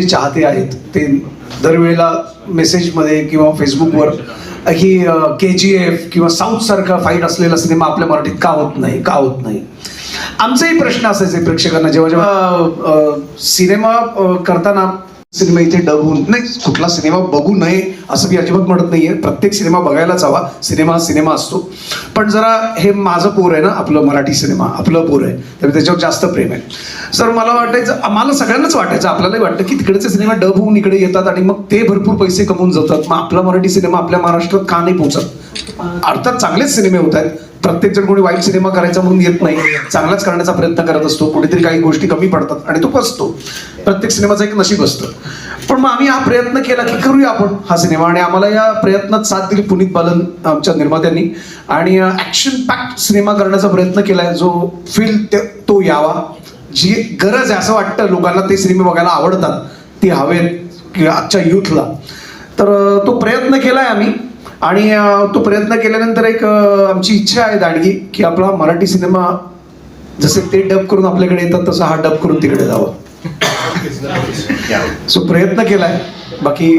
जे चाहते आहेत ते दरवेळेला मेसेजमध्ये किंवा फेसबुकवर की के जी एफ किंवा साऊथ सारखा फाईट असलेला सिनेमा आपल्या मराठीत का होत नाही का होत नाही? आमचाही प्रश्न असायचे प्रेक्षकांना जेव्हा जेव्हा सिनेमा करताना सिनेमा इथे डब होऊन नाही कुठला सिनेमा बघू नये असं मी अजिबात म्हणत नाहीये. प्रत्येक सिनेमा बघायलाच हवा सिनेमा हा सिनेमा असतो. पण जरा हे माझं पोर आहे ना आपलं मराठी सिनेमा आपलं पोर आहे त्यामुळे त्याच्यावर जास्त प्रेम आहे. सर मला वाटायचं आम्हाला सगळ्यांनाच वाटायचं आपल्यालाही वाटतं की तिकडचे सिनेमा डब होऊन इकडे येतात आणि मग ते भरपूर पैसे कमवून जातात. मग आपला मराठी सिनेमा आपल्या महाराष्ट्रात का नाही पोहोचत? अर्थात चांगलेच सिनेमे होत आहेत. प्रत्येक जण कोणी वाईट सिनेमा करायचा म्हणून येत नाही. चांगलाच करण्याचा प्रयत्न करत असतो. कुठेतरी काही गोष्टी कमी पडतात आणि तो फसतो प्रत्येक सिनेमाचं एक नशीब असतं. पण मग आम्ही हा प्रयत्न केला की करूया आपण हा सिनेमा. आणि आम्हाला या प्रयत्नात साथ दिली पुनीत बालन आमच्या निर्मात्यांनी. आणि ऍक्शन पॅक्ट सिनेमा करण्याचा प्रयत्न केलाय जो फील तो यावा. जी गरज आहे असं वाटतं लोकांना ते सिनेमे बघायला आवडतात. ती हवेत किंवा आजच्या युथला तर तो प्रयत्न केलाय आम्ही. आणि तो प्रयत्न केल्यानंतर एक आमची इच्छा आहे दांडगी की आपला मराठी सिनेमा जसे ते डब करून आपल्याकडे येतात तसं हा डब करून तिकडे जावं. सो प्रयत्न केलाय. बाकी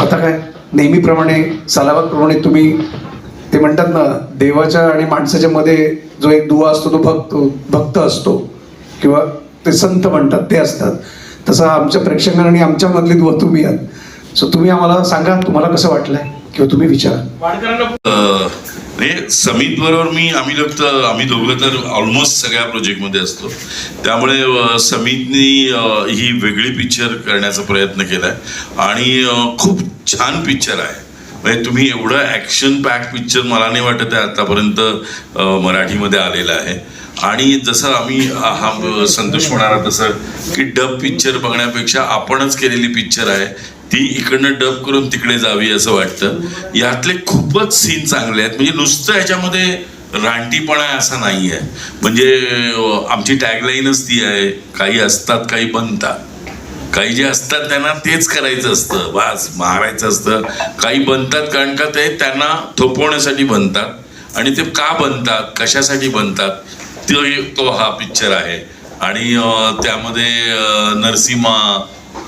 आता काय? नेहमीप्रमाणे सलावाप्रमाणे तुम्ही ते म्हणतात ना देवाच्या आणि माणसाच्या मध्ये जो एक दुवा असतो तो भक्त भक्त असतो. किंवा ते संत म्हणतात ते असतात. तसं आमच्या प्रेक्षकांनी आमच्यामधली दुवा तुम्ही आहात. सो तुम्ही आम्हाला सांगा तुम्हाला कसं वाटलंय? किंवा तुम्ही विचारा. अं, म्हणजे समित बरोबर मी आम्ही लोक तर आम्ही दोघं तर ऑलमोस्ट सगळ्या प्रोजेक्टमध्ये असतो. त्यामुळे समितनी ही वेगळी पिक्चर करण्याचा प्रयत्न केला आहे आणि खूप छान पिक्चर आहे. म्हणजे तुम्ही एवढं ॲक्शन पॅक पिक्चर मला नाही वाटत आहे आतापर्यंत मराठीमध्ये आलेलं आहे. आणि जसं आम्ही हा संतोष म्हणाला तसं की डब पिक्चर बघण्यापेक्षा आपणच केलेली पिक्चर आहे. ती इकडनं डब करून तिकडे जावी असं वाटतं. यातले खूपच सीन चांगले आहेत. म्हणजे नुसतं ह्याच्यामध्ये रानटीपणा आहे असा नाही आहे. म्हणजे आमची टॅगलाईनच ती आहे काही असतात काही बनतात. काही जे असतात त्यांना तेच करायचं असतं. वाज मारायचं असतं. काही बनतात कारण का ते त्यांना थोपवण्यासाठी बनतात. आणि ते का बनतात कशासाठी बनतात तो तो हा पिक्चर आहे. आणि त्यामध्ये नरसिम्हा नरसिंहा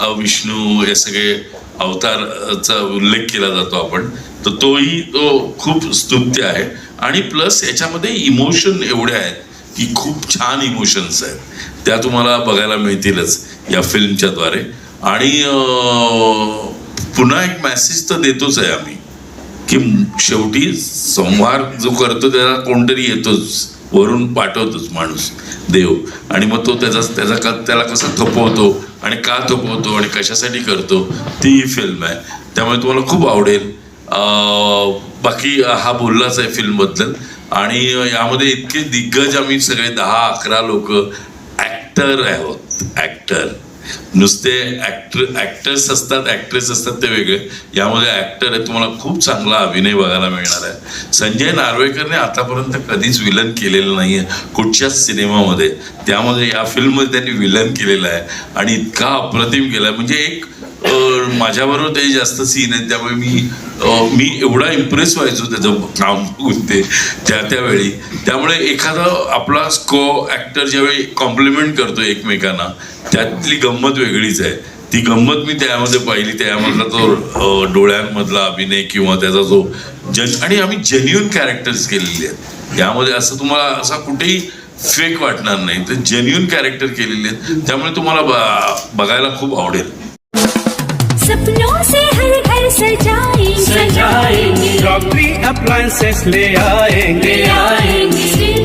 विष्णू हे सगळे अवतारचा उल्लेख केला जातो आपण. तर तोही तो खूप स्तुत्य आहे. आणि प्लस याच्यामध्ये इमोशन एवढे आहेत की खूप छान इमोशन्स आहेत. त्या तुम्हाला बघायला मिळतीलच या फिल्मच्या द्वारे. आणि पुन्हा एक मेसेज तर देतोच आहे आम्ही की शेवटी संहार जो करतो त्याला कोणतरी येतोच. वरून पाठवतोच माणूस देव. आणि मग तो त्याचा त्याचा क त्याला कसं थोपवतो आणि का थोपवतो आणि कशासाठी करतो ती फिल्म आहे. त्यामुळे तुम्हाला खूप आवडेल. बाकी हा बोललाच आहे फिल्मबद्दल आणि यामध्ये इतके दिग्गज आम्ही सगळे दहा अकरा लोक ॲक्टर आहोत. ॲक्टर नुसते ॲक्टर ॲक्टर्स असतात ॲक्ट्रेस असतात ते वेगळे. यामध्ये ॲक्टर आहे तुम्हाला खूप चांगला अभिनय बघायला मिळणार आहे. संजय नार्वेकरने आतापर्यंत कधीच विलन केलेलं नाही आहे कुठच्याच सिनेमामध्ये. त्यामध्ये या फिल्ममध्ये त्यांनी विलन केलेलं आहे. आणि इतका अप्रतिम केला म्हणजे एक माझ्याबरोबर ते जास्त सीन आहेत त्यामुळे मी मी एवढा इम्प्रेस व्हायचो त्याचं काम बघून ते त्या त्यावेळी. त्यामुळे एखादा आपला स्को ॲक्टर ज्यावेळी कॉम्प्लिमेंट करतो एकमेकांना त्यातली गंमत वेगळीच आहे. ती गंमत मी त्यामध्ये पाहिली. त्यामधला तो डोळ्यांमधला अभिनय किंवा त्याचा जो जन आणि आम्ही जेन्युन कॅरेक्टर्स केलेले आहेत. यामध्ये असं तुम्हाला असा कुठेही फेक वाटणार नाही. तर जेन्युन कॅरेक्टर केलेले आहेत. त्यामुळे तुम्हाला बघायला खूप आवडेल. सपनों से हर घर सजाएंगे. सजाएंगे. ले आएंगे. आएंगे.